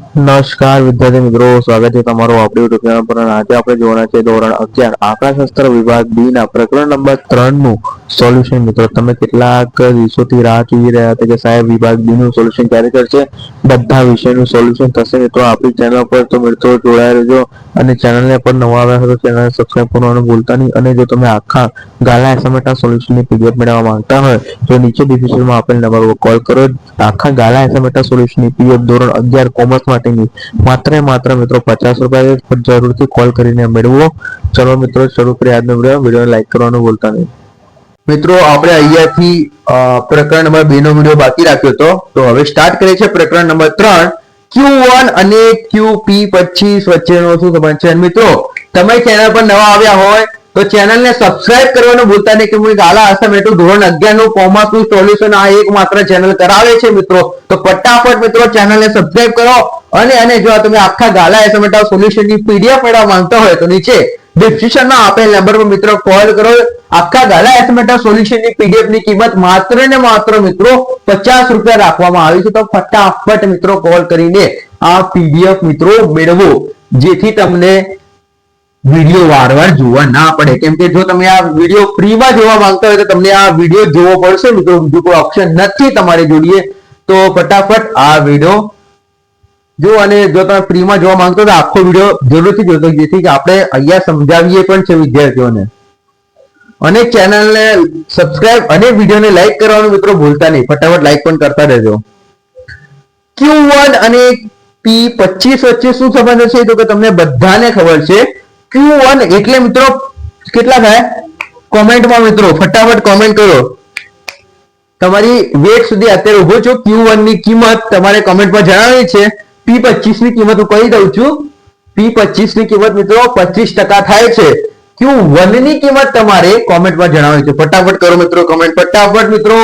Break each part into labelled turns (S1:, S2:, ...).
S1: નમસ્કાર વિદ્યાર્થી મિત્રો, સ્વાગત છે તમારું આપણી યુટ્યુબ ચેનલ પર આજે આપણે જોવાના છે ધોરણ અગિયાર, આંકડાશાસ્ત્ર વિભાગ બી ના પ્રકરણ નંબર ત્રણનું સોલ્યુશન મિત્રો, તમે કેટલાક દિવસોથી રાહ જોઈ રહ્યા હતા કે સાહેબ વિભાગ બી નું સોલ્યુશન ક્યારે કરશે. બધા વિષયનું સોલ્યુશન થશે. મિત્રો, આપણી ચેનલ પર તો મિત્રો જોડાયા રહેજો અને ચેનલને પર નવા આવ્યા હોય તો ચેનલને સબસ્ક્રાઇબ કરવાનું ભૂલતા નહીં. અને જો તમે આખા ગાલા એસાઇનમેન્ટના સોલ્યુશનની પીડીએફ મેળવવા માંગતા હોય, તો નીચે ડિસ્ક્રિપ્શનમાં આપેલ નંબર પર કોલ કરો. આખા ગાલા એસાઇનમેન્ટના સોલ્યુશનની પીડીએફ ધોરણ અગિયાર કોમર્સ માટેની. માત્ર માત્ર મિત્રો પચાસ રૂપિયા જરૂરથી કોલ કરીને મેળવો. ચલો મિત્રો, શરૂ કરીએ આજનો વીડિયો વીડિયો લાઈક કરવાનું ભૂલતા નહીં. મિત્રો, આપણે અહીંયાથી પ્રકરણ નંબર બે નો વીડિયો બાકી રાખ્યો હતો. તો હવે સ્ટાર્ટ કરીએ છીએ પ્રકરણ નંબર ત્રણ. ક્યુ વન અને ક્યુ પી પચીસ વચ્ચેનો શું સંબંધ છે? મિત્રો, તમે ચેનલ પર નવા આવ્યા હોય, તો ચેનલને સબસ્ક્રાઇબ કરવાનું ભૂલતા નહીં કે હું ગાલા અસામેટું ધોરણ અગિયારનું કોમર્સનું સોલ્યુશન આ એક માત્ર ચેનલ કરાવે છે, મિત્રો. તો ફટાફટ, મિત્રો ચેનલને સબસ્ક્રાઇબ કરો. અને અને જો તમે આખા ગાલા એસામેટા સોલ્યુશનની પીડીએફ મેળવવા માંગતા હોય, તો નીચે ડિસ્ક્રિપ્શનમાં આપેલ નંબર પર મિત્રો કોલ કરો. આખા ગાલા એસ્ટિમેટર સોલ્યુશનની પીડીએફની કિંમત માત્ર ને માત્ર મિત્રો પચાસ રૂપિયા રાખવામાં આવી છે. તો ફટાફટ મિત્રો કોલ કરીને આ પીડીએફ મિત્રો મેળવો. જેથી તમને વીડિયો વારવાર જોવા ના પડે. કેમ કે જો તમે આ વીડિયો ફ્રીમાં જોવા માંગતા હોય તો તમને આ વીડિયો જોવો પડશે. મિત્રો બીજું કોઈ ઓપ્શન નથી તમારે જોડીએ તો ફટાફટ આ વીડિયો જો અને જો તમે ફ્રીમાં જોવા માંગતો તો આખો વીડિયો જરૂરથી જોતો જેથી કે આપણે અહીંયા સમજાવીએ પણ છે વિદ્યાર્થીઓને. અને ચેનલને સબસ્ક્રાઇબ અને વિડીયોને લાઈક કરવાનું મિત્રો ભૂલતા નહીં. ફટાફટ લાઈક પણ કરતા રહેજો. ક્યુ વન અને પી પચીસ વચ્ચે શું સંબંધ છે? તો કે તમને બધાને ખબર છે. ક્યુ વન એટલે મિત્રો કેટલા થાય? કોમેન્ટમાં મિત્રો ફટાફટ કોમેન્ટ કરો. તમારી વેટ સુધી અત્યારે ઊભો છો. ક્યુ વનની કિંમત તમારે કોમેન્ટમાં જણાવી છે. પી પચીસની કિંમત હું કહી દઉં છું. પી પચીસની કિંમત મિત્રો પચીસ ટકા થાય છે. ક્યુ વનની કિંમત તમારે કોમેન્ટમાં જણાવવી છે. ફટાફટ કરો મિત્રો કમેન્ટ ફટાફટ મિત્રો.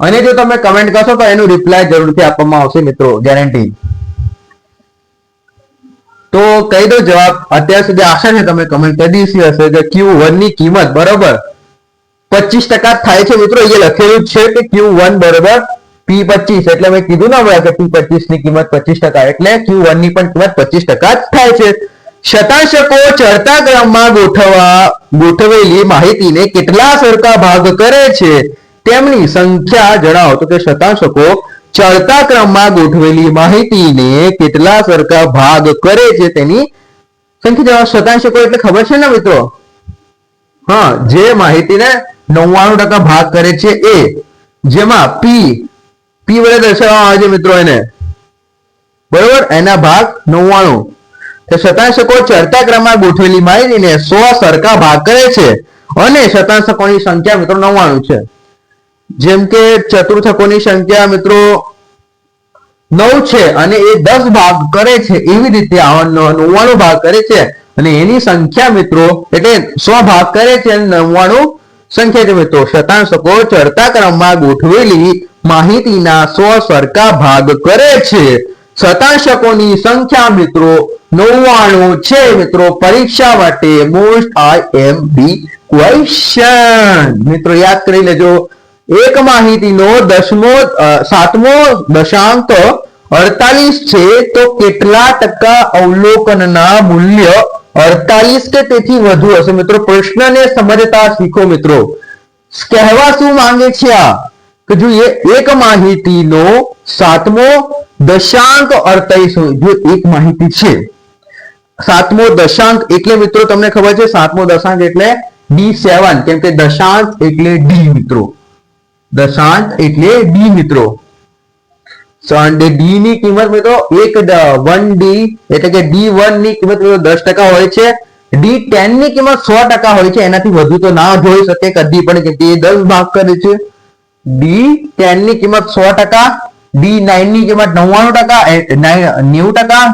S1: અને જો તમે કમેન્ટ કરશો તો એનું રિપ્લાય જરૂરથી આપવામાં આવશે મિત્રો ગેરંટી તો કહી દો જવાબ, અત્યાર સુધી આશા છે તમે કમેન્ટ કરી દીધી હશે કે ક્યુ વનની કિંમત બરોબર પચીસ ટકા થાય છે મિત્રો. અહીંયા લખેલું છે કે ક્યુ વન બરોબર પી પચીસ એટલે મેં કીધું ના કે પી પચીસની કિંમત પચીસ ટકા એટલે ક્યુ વનની પણ કિંમત પચીસ ટકા થાય છે. શતાંશકો ચડતા ક્રમમાં ગોઠવવા ગોઠવેલી માહિતીને કેટલા સરખા ભાગ કરે છે તેમની સંખ્યા જણાવો. તો કે શતાંશકો ચડતા ક્રમમાં ગોઠવેલી માહિતીને કેટલા સરખા ભાગ કરે છે તેની સંખ્યા જણાવો. શતાંશકો એટલે ખબર છે ને મિત્રો? હા, જે માહિતીને નવ્વાણું ટકા ભાગ કરે છે એ. જેમાં પી પી વડે દર્શાવવામાં આવે છે મિત્રો એને. બરોબર? એના ભાગ નવ્વાણું. શતાંશકો ચડતા ક્રમમાં ગોઠવેલી માહિતીને સો સરખા ભાગ કરે છે અને શતાંશકોની સંખ્યા મિત્રો નવ્વાણું છે. જેમ કે ચતુર્થકોની સંખ્યા મિત્રો નવ છે અને એ દસ ભાગ કરે છે. એવી રીતે નવ્વાણું ભાગ કરે છે અને એની સંખ્યા મિત્રો એટલે સો ભાગ કરે છે અને નવ્વાણું સંખ્યા છે મિત્રો શતાંશકો ચડતા ક્રમમાં ગોઠવેલી માહિતીના સો સરખા ભાગ કરે છે. શતાંશકોની સંખ્યા મિત્રો? નવ્વાણું છે મિત્રો. પરીક્ષા માટે મોસ્ટ આઈ એમ બી ક્વેશ્ચન મિત્રો યાદ કરી લેજો. એક માહિતીનો દસમો સાતમો દશાંક અડતાલીસ છે. તો કેટલા ટકા અવલોકનના મૂલ્ય અડતાલીસ કે તેથી વધુ હશે મિત્રો. પ્રશ્નને સમજતા શીખો મિત્રો. કહેવા શું માંગે છે આ? કે જોઈએ એક માહિતીનો સાતમો દશાંક અડતાલીસ જો એક માહિતી છે, સાતમો દશાંક એટલે મિત્રો તમને ખબર છે, સાતમો દશાંક એટલે ડી સેવન, કેમ કે દશાંક એટલે ડી મિત્રો. દશાંક એટલે ડી મિત્રો. ડી ની કિંમત મિત્રો એક વન ડી એટલે કે ડી વનની કિંમત મિત્રો દસ ટકા હોય છે. ડી ટેનની કિંમત સો ટકા હોય છે, એનાથી વધુ તો ના જોઈ શકે કદી પણ, કેમ કે એ દસ ભાગ કરે છે. ડી ટેનની કિંમત સો ટકા ડી નાઇનની કિંમત નવ્વાણું ટકા નેવું ટકા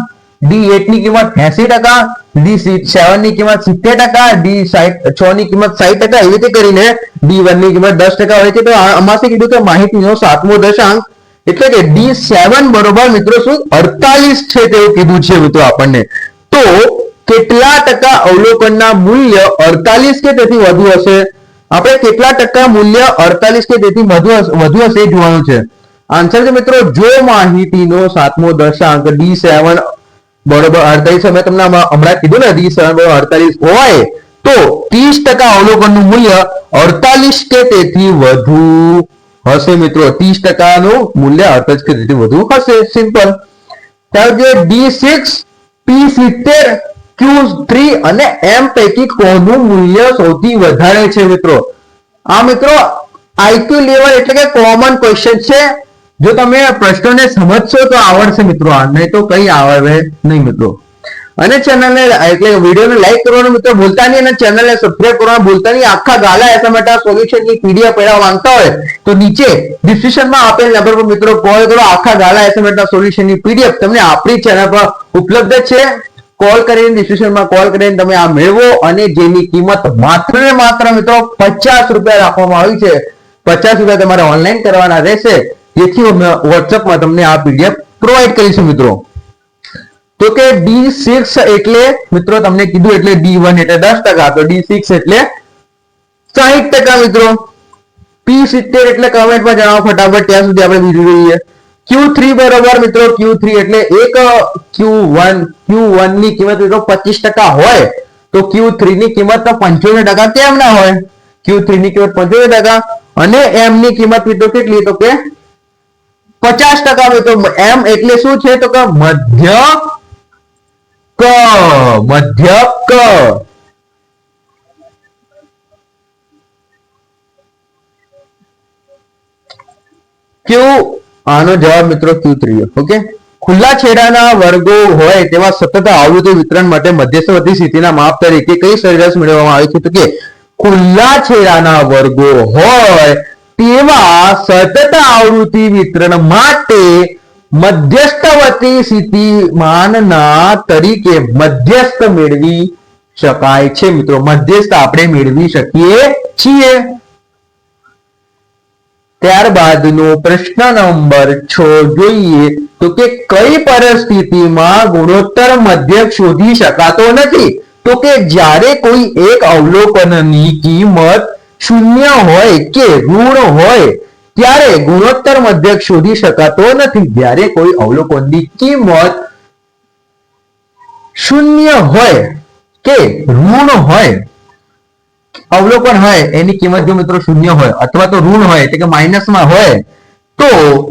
S1: ડી એટની કિંમત એસી ટકા ડી સેવનની કિંમત સિત્તેર ટકા ડી છ ની કિંમત સાઠ ટકા, એવી રીતે કરીને ડી વનની કિંમત દસ ટકા હોય છે. તો અમાસે કીધું કે માહિતીનો સાતમો દશાંક એટલે કે ડી સેવન બરોબર મિત્રો શું? અડતાલીસ છે તેવું કીધું છે મિત્રો આપણને. તો કેટલા ટકા અવલોકનના મૂલ્ય અડતાલીસ કે તેથી વધુ હશે? આપણે કેટલા ટકા મૂલ્ય અડતાલીસ કે તેથી વધુ હશે- એ જોવાનું છે. આન્સર છે મિત્રો, જો માહિતીનો સાતમો દશાંક ડી સેવન બરોબર અડતાલીસ મેં તમને હમણાં કીધું ને ડી સેવન બરોબર અડતાલીસ હોય, તો ત્રીસ ટકા અવલોકનનું મૂલ્ય અડતાલીસ કે તેથી વધુ હશે મિત્રો, ત્રીસ ટકાનું મૂલ્ય કે તેથી વધુ હશે સિમ્પલ કારણ કે ડી સિક્સ પી સિત્તેર ક્યુ થ્રી અને એમ પૈકી કોનું મૂલ્ય સૌથી વધારે છે મિત્રો? આ મિત્રો આઈક્યુ લેવલ એટલે કે કોમન ક્વેશ્ચન છે. જો તમે પ્રશ્નોને સમજશો તો આવડશે મિત્રો આ. નહીં તો કઈ આવડે નહીં મિત્રો. અને ચેનલને એટલે વિડીયોને લાઈક કરવાનું મિત્રો ભૂલતા નહીં અને ચેનલને સબસ્ક્રાઈબ કરવાનું ભૂલતા નહીં. આખા ગાલા એસએમએટા સોલ્યુશનની પીડીએફ મેળવવા માંગતા હોય, તો નીચે ડિસ્ક્રિપ્શનમાં આપેલ નંબર પર મિત્રો કોલ કરો. આખા ગાલા એસએમએટા સોલ્યુશનની પીડીએફ તમને આપણી ચેનલ પર ઉપલબ્ધ છે. કોલ કરીને ડિસ્ક્રિપ્શનમાં કોલ કરીને તમે આ મેળવો અને જેની કિંમત માત્ર ને માત્ર મિત્રો પચાસ રૂપિયા રાખવામાં આવી છે. પચાસ રૂપિયા તમારે ઓનલાઈન કરવાના રહેશે. જેથી વોટ્સઅપમાં તમને આ પીડીએફ પ્રોવાઈડ કરીશું મિત્રો. તો કે ડી સિક્સ એટલે, મિત્રો, તમને કીધું એટલે ડી વન એટલે દસ ટકા, તો ડી સિક્સ એટલે સાહીઠ ટકા, મિત્રો. પી સિત્તેર એટલે કમેન્ટમાં જણાવો ફટાફટ, ત્યાં સુધી આપણે બીજું જોઈએ. ક્યુ થ્રી બરોબર, મિત્રો ક્યુ થ્રી એટલે એક ક્યુ વન ક્યુ વનની કિંમત, મિત્રો, પચીસ ટકા હોય, તો ક્યુ થ્રી ની કિંમત પંચોતેર ટકા કેમ ના હોય? ક્યુ થ્રી ની કિંમત પંચોતેર ટકા, અને એમ ની કિંમત, મિત્રો, કેટલી? તો કે પચાસ ટકા, મિત્રો એમ એટલે શું છે? તો કે મધ્ય ક મધ્ય ક ક્યુ? આનો જવાબ મિત્રો ક્યુ ત્રીજો. ઓકે? ખુલ્લા છેડાના વર્ગો હોય તેવા સતત આવૃત્તિ વિતરણ માટે મધ્યસ્થવર્તી સ્થિતિના માપ તરીકે કઈ સરેરાશ મેળવવામાં આવે છે? તો કે ખુલ્લા છેડાના વર્ગો હોય તેવા સતત આવૃત્તિ વિતરણ માટે મધ્યસ્થવર્તી સ્થિતિમાનના તરીકે મધ્યસ્થ મેળવી શકાય છે. મિત્રો, મધ્યસ્થ આપણે મેળવી શકીએ છીએ. ત્યારબાદનો પ્રશ્ન નંબર છ જોઈએ તો કે કઈ પરિસ્થિતિમાં ગુણોત્તર મધ્યક શોધી શકાતો નથી? તો કે જ્યારે કોઈ એક અવલોકનની કિંમત શૂન્ય હોય કે ઋણ હોય ત્યારે ગુણોત્તર મધ્યક શોધી શકાતો નથી. જ્યારે કોઈ અવલોકનની કિંમત શૂન્ય હોય કે ઋણ હોય, અવલોકન હોય, એની કિંમત જો મિત્રો શૂન્ય હોય અથવા તો ઋણ હોય એટલે કે માઇનસમાં હોય, તો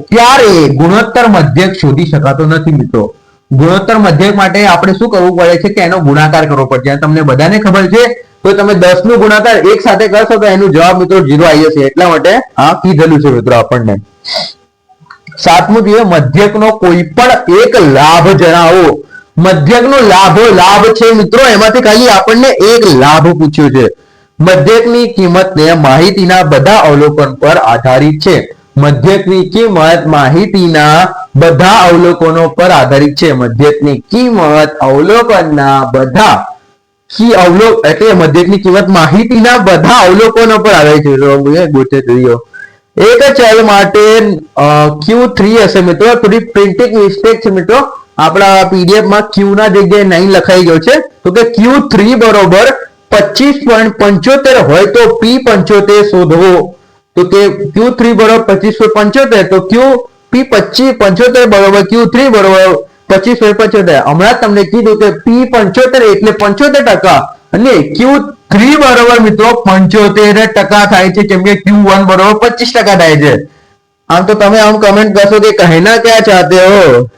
S1: ત્યારે ગુણોત્તર મધ્યક શોધી શકાતો નથી મિત્રો. ગુણોત્તર મધ્યક માટે આપણે શું કરવું પડે છે કે એનો ગુણાકાર કરવો પડશે. તમને બધાને ખબર છે તો તમે દસનું ગુણાકાર એક સાથે કરશો તો એનું જવાબ મિત્રો જીરો આવી જશે. એટલા માટે આ કીધેલું છે મિત્રો આપણને. સાતમું જોઈએ મધ્યકનો કોઈ પણ એક લાભ જણાવો. મધ્યકનો લાભો, લાભ છે મિત્રો, એમાંથી ખાલી આપણને એક લાભ પૂછ્યો છે. મધ્યકની કિંમતને માહિતીના બધા અવલોકન પર આધારિત છે. મધ્યકની કિંમત માહિતીના બધા અવલોકનો પર આધારિત છે. મધ્યકની કિંમત અવલોકનના બધા કી અવલોક એટલે મધ્યકની કિંમત માહિતીના બધા અવલોકનો પર આધારિત છે. જોયો એક ચલ માટે ક્યુ થ્રી હશે મિત્રો. થોડી પ્રિન્ટિંગ મિસ્ટેક છે મિત્રો. આપણા પીડીએફમાં ક્યુ ના જગ્યાએ નાઇન લખાઈ ગયો છે. તો કે ક્યુ થ્રી બરોબર પચીસ પોઈન્ટ પંચોતેર હોય તો પી પંચોતેર શોધવો તો કે ક્યુ થ્રી બરોબર પચીસ પોઈન્ટ પંચોતેર, તો ક્યુ પી પચીસ પંચોતેર બરોબર ક્યુ થ્રી બરોબર પચીસ પોઈન્ટ પંચોતેર. હમણાં તમને કીધું કે પી પંચોતેર એટલે પંચોતેર ટકા. અને ક્યુ થ્રી બરોબર મિત્રો પંચોતેર ટકા થાય છે, કેમ કે ક્યુ વન બરોબર પચીસ ટકા થાય છે. આમ તો તમે આમ કમેન્ટ કરશો કે કહેના ક્યાં ચાહતે હો?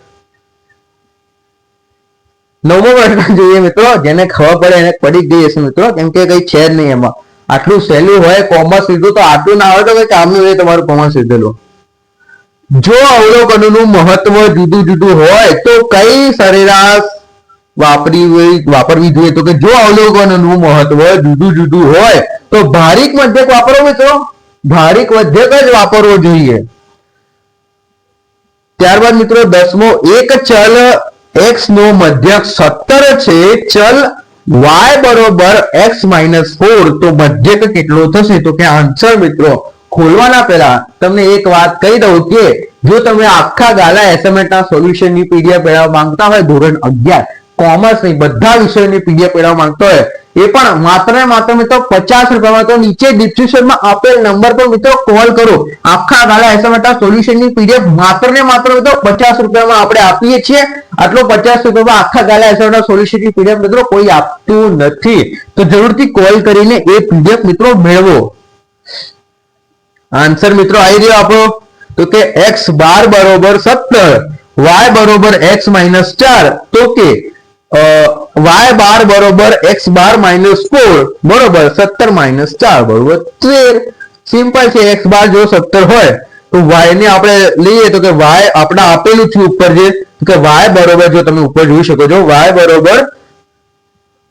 S1: નવમો પ્રશ્ન જોઈએ મિત્રો, જેને ખબર પડે એને પડી ગઈ હશે મિત્રો, કેમ કે કઈ છે જ નહીં એમાં. આટલું સહેલું હોય કોમર્સ લીધું તો આટલું ના હોય તો કઈ કામનું હોય તમારું કોમર્સ લીધેલું જો અવલોકનોનું મહત્વ જુદું જુદું હોય તો કઈ સરેરાશ વાપરી વાપરવી જોઈએ? તો કે જો અવલોકનોનું મહત્વ જુદું જુદું હોય તો ભારિક મધ્યક વાપરો મિત્રો. ભારિક મધ્યક જ વાપરવો જોઈએ. ત્યારબાદ મિત્રો દસમો, એક ચલ એક્સ નો મધ્યક સત્તર છે. ચલ વાય બરોબર એક્સ માઇનસ ફોર તો મધ્યક કેટલો થશે? તો કે આન્સર મિત્રો ખોલવાના પહેલા તમને એક વાત કહી દઉં કે જો તમે આખા ગાલા એસએમએટ ના સોલ્યુશનની પીડીએફ મેળવવા માંગતા હોય, ધોરણ અગિયાર કોમર્સની બધા વિષયોની પીડીએફ મેળવવા માંગતો હોય, એ પણ માત્ર ને માત્ર મિત્રો પચાસ રૂપિયામાં તો નીચે ડિસ્ક્રિપ્શનમાં આપેલ નંબર પર મિત્રો કોલ કરો. આખા ગાળા સોલ્યુશન સોલ્યુશનની પીડીએફ માત્ર ને માત્ર મિત્રો પચાસ રૂપિયામાં આપણે આપીએ છીએ. આટલો પચાસ રૂપિયામાં આખા ગાળા એસએમએટા સોલ્યુશનની પીડીએફ મિત્રો કોઈ આપતું નથી. તો જરૂરથી કોલ કરીને એ પીડીએફ મિત્રો મેળવો. આન્સર મિત્રો આવી રહ્યો આપણો તો કે એક્સ બાર બરોબર સત્તર વાય બરોબર એક્સ માઇનસ ચાર. તો કે વાય બાર બરોબર એક્સ બાર માઇનસ ફોર બરોબર સત્તર માઇનસ ચાર, બરોબર તેર. સિમ્પલ છે એક્સ બાર જો સત્તર હોય, તો વાય ને આપણે લઈએ તો કે વાય આપણે આપેલું છે ઉપર જે. કે વાય બરોબર જો તમે ઉપર જોઈ શકો છો વાય બરોબર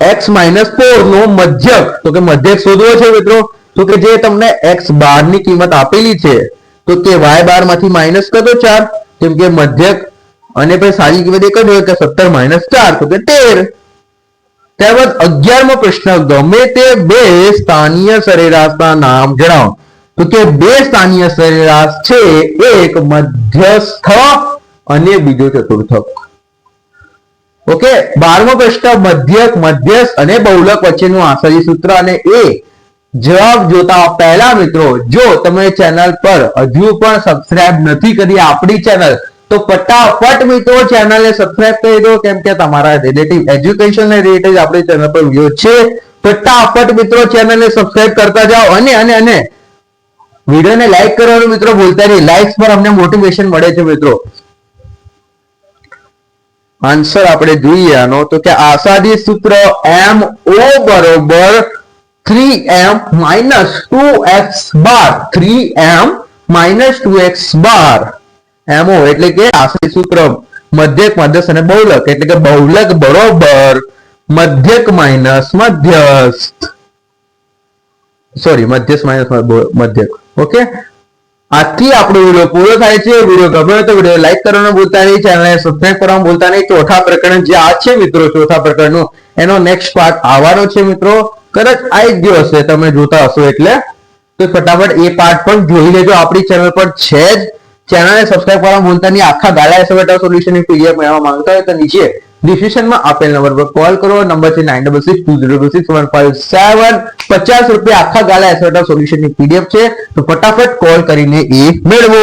S1: એક્સ માઇનસ ફોર નો મધ્યક. તો કે મધ્યક શોધવો છે મિત્રો. તો કે જે તમને એક્સ બારની કિંમત આપેલી છે, તો તે વાય બારમાંથી માઇનસ કરતો ચાર? કેમ કે મધ્યક. અને પછી સારી કિંમત એક જ કે સત્તર માઇનસ ચાર, તો કે તેર. ત્યારબાદ અગિયારમો પ્રશ્ન, ગમે તે બે સ્થાનીય સરેરાશના નામ જણાવો. તો કે બે સ્થાનીય સરેરાશ છે, એક મધ્યસ્થ અને બીજો ચતુર્થક. ઓકે? બારમો પ્રશ્ન, મધ્યક, મધ્યસ્થ અને બહુલક વચ્ચેનું આશ્રય સૂત્ર અને એ જવાબ જોતા પહેલા મિત્રો, જો તમે ચેનલ પર હજુ પણ સબસ્ક્રાઇબ નથી કરી આપણી ચેનલ તો ફટાફટ મિત્રો ચેનલને સબસ્ક્રાઇબ કરી દો. કેમ કે તમારા રિલેટિવ એજ્યુકેશન ને રિલેટેડ આપણી ચેનલ પર વીડિયો છે. ફટાફટ મિત્રો ચેનલને સબસ્ક્રાઇબ કરતા જાઓ અને અને અને વિડીયોને લાઈક કરવાનું મિત્રો ભૂલતા નહીં. લાઈક્સ પર અમને મોટિવેશન મળે છે મિત્રો. આન્સર આપણે જોઈએ આનો, તો કે આસાદી સૂત્ર એમ ઓ બરોબર three M minus two X bar three M minus two X bar MO એટલે કે આશ્રિત સૂત્ર મધ્યક, મધ્યસ્થ અને બહુલક, એટલે કે બહુલક બરોબર, મધ્યક માઇનસ મધ્યસ્થ. સોરી મધ્યસ્થ માઇનસ મધ્યક. ઓકે આથી આપણો વીડિયો પૂરો થાય છે. વીડિયો ગમ્યો તો વીડિયો લાઈક કરવાનું ભૂલતા નહીં. ચેનલને સબસ્ક્રાઇબ કરવાનું ભૂલતા નહીં. ચોથા પ્રકરણ જે આ છે મિત્રો, ચોથા પ્રકરણનું, એનો નેક્સ્ટ પાર્ટ આવવાનો છે મિત્રો. કદાચ આવી જ ગયો હશે, તમે જોતા હશો એટલે. તો ફટાફટ એ પાર્ટ પણ જોઈ લેજો. આપણી ચેનલ પર છે જ. ચેનલને સબસ્ક્રાઇબ કરવા ભૂલતા નહીં. આખા ગાળા એસોવેટા સોલ્યુશનની પીડીએફ મેળવવા માંગતા હોય તો નીચે ડિસ્ક્રિપ્શનમાં આપેલ નંબર પર કોલ કરો. નંબર છે nine double six two zero six one five seven પચાસ રૂપિયા આખા ગાળા એસોવેટા સોલ્યુશનની પીડીએફ છે. તો ફટાફટ કોલ કરીને એ મેળવો.